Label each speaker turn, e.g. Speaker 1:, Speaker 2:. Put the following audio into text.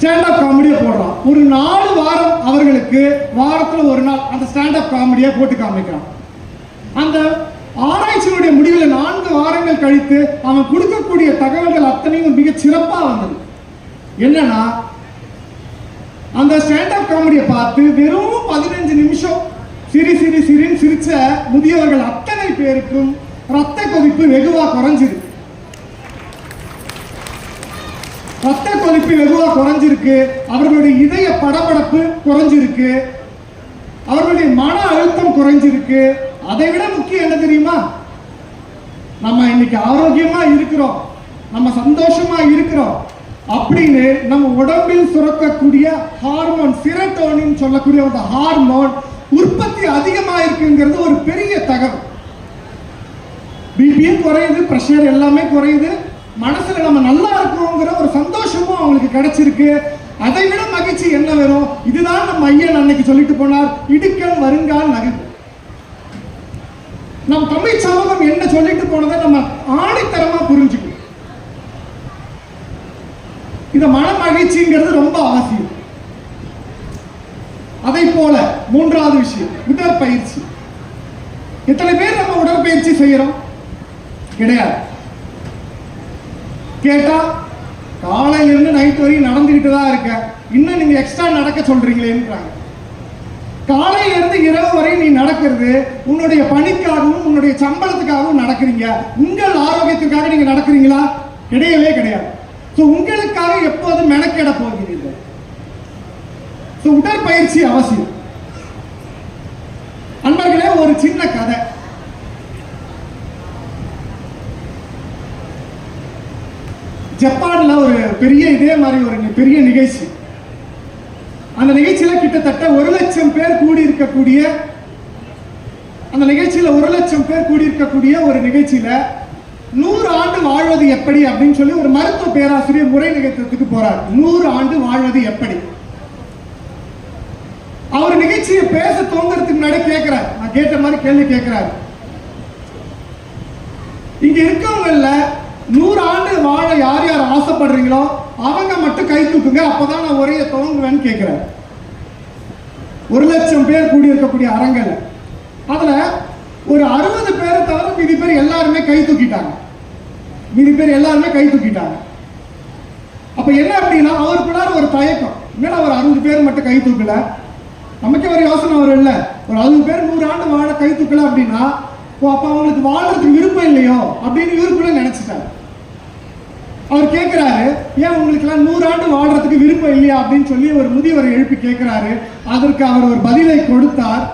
Speaker 1: Stand up காமெடியை போடுறான். ஒரு நாலு வாரம் அவர்களுக்கு வாரத்தில் ஒரு நாள் அந்த ஸ்டாண்டப் காமெடியை போட்டு காமிக்கிறான். அந்த ஆராய்ச்சியினுடைய முடிவில் நான்கு வாரங்கள் கழித்து அவன் கொடுக்கக்கூடிய தகவல்கள் அத்தனையும் மிக சிறப்பாக வந்தது. என்னன்னா அந்த ஸ்டாண்டப் காமெடியை பார்த்து வெறும் பதினஞ்சு நிமிஷம் சிரி சிரி சிரின்னு சிரிச்ச முதியவர்கள் அத்தனை பேருக்கும் ரத்த கொதிப்பு வெகுவா குறைஞ்சிருக்கு. ரத்த கொதிப்பு வெகுவாக குறைஞ்சிருக்கு? அவர்களுடைய இதய படபடப்பு குறைஞ்சிருக்கு. அவர்களுடைய மன அழுத்தம் குறைஞ்சிருக்கு. அதை விட முக்கியம் என்ன தெரியுமா? நம்ம இன்னைக்கு ஆரோக்கியமா இருக்கிறோம். நம்ம சந்தோஷமா இருக்கிறோம். அப்படின்னு நம்ம உடம்பில் சுரக்கக்கூடிய ஹார்மோன் சிரட்டோனின் சொல்லக்கூடிய அந்த ஹார்மோன் உற்பத்தி அதிகமா இருக்குங்கிறது ஒரு பெரிய தகவல். பிபியும் குறையுது பிரஷர் எல்லாமே குறையுது. மனசுல நம்ம நல்லா இருக்கிறோங்கிற ஒரு சந்தோஷமும் அவங்களுக்கு கிடைச்சிருக்கு. அதை விட மகிழ்ச்சி என்ன வரும் இதுதான் நம்ம ஐயன் அன்னைக்கு சொல்லிட்டு போனார். இடுக்கன் வருங்கால் நகர். நம் தமிழ் சமூகம் என்ன சொல்லிட்டு போனதை நம்ம ஆணித்தரமா புரிஞ்சுக்கணும். இந்த மன மகிழ்ச்சிங்கிறது ரொம்ப அவசியம். அதை போல மூன்றாவது விஷயம் உடற்பயிற்சி. எத்தனை பேர் நம்ம உடற்பயிற்சி செய்யறோம்? கிடையாது. கேட்டா காலையிலேருந்து நைட் வரையும் நடந்துகிட்டு தான் இருக்க இன்னும் நீங்க எக்ஸ்ட்ரா நடக்க சொல்றீங்களேன்றாங்க. காலையிலேருந்து இரவு வரை நீ நடக்கிறது உன்னுடைய பணிக்காகவும் உன்னுடைய சம்பளத்துக்காகவும் நடக்கிறீங்க. உங்கள் ஆரோக்கியத்துக்காக நீங்க நடக்கிறீங்களா? கிடையவே கிடையாது. ஸோ உங்களுக்காக எப்போதும் மெனக்கெட போகிறீர்கள். ஸோ உடற்பயிற்சி அவசியம். அன்பர்களே ஒரு சின்ன கதை. ஜப்பான்ல ஒரு பெரிய இதே மாதிரி ஒரு பெரிய நிகழ்ச்சி. அந்த நிகழ்ச்சியில கிட்டத்தட்ட ஒரு லட்சம் பேர் கூடி இருக்கக்கூடிய அந்த நிகழ்ச்சியில ஒரு லட்சம் பேர் கூடி இருக்கக்கூடிய ஒரு நிகழ்ச்சியில நூறு ஆண்டு வாழ்வது எப்படி அப்படின்னு சொல்லி ஒரு மருத்துவ பேராசிரியர் முறை நிகழ்த்தத்துக்கு போறார். நூறு ஆண்டு வாழ்வது எப்படி? அவர் நிகழ்ச்சியை பேச தோங்குறதுக்கு முன்னாடி கேட்கிறார் நான் கேட்ட மாதிரி கேள்வி கேட்கிறார் இங்க இருக்கவங்கல்ல வாழ யார் யார் ஆசைப்படுறீங்களோ அவங்க மட்டும் கை தூக்குங்க அப்பதான் நான் உரையை தொடங்குவேன்னு கேட்கிறேன். ஒரு லட்சம் பேர் கூடியிருக்கக்கூடிய இருக்கக்கூடிய அரங்கல்ல அதுல ஒரு அறுபது பேரை தவிர மீதி பேர் எல்லாருமே கை தூக்கிட்டாங்க. மீதி பேர் எல்லாருமே கை தூக்கிட்டாங்க. அப்ப என்ன அப்படின்னா அவருக்குள்ளார ஒரு தயக்கம். என்னடா ஒரு அறுபது பேர் மட்டும் கை தூக்கல? நமக்கே ஒரு யோசனை வரும் இல்ல. ஒரு அறுபது பேர் நூறு ஆண்டு வாழ கை தூக்கல அப்படின்னா ஓ அப்ப அவங்களுக்கு வாழ்றதுக்கு விருப்பம் இல்லையோ அப்படின்னு இவருக்குள்ள நினைச்சிட்டாங்க அவர் கேட்கிறாரு ஏன் உங்களுக்கெல்லாம் நூறாண்டு வாழ்றதுக்கு விருப்பம் இல்லையா? அப்படின்னு சொல்லி ஒரு முதியவரை எழுப்பி கேட்கிறாரு அதற்கு அவர் ஒரு பதிலை கொடுத்தார்.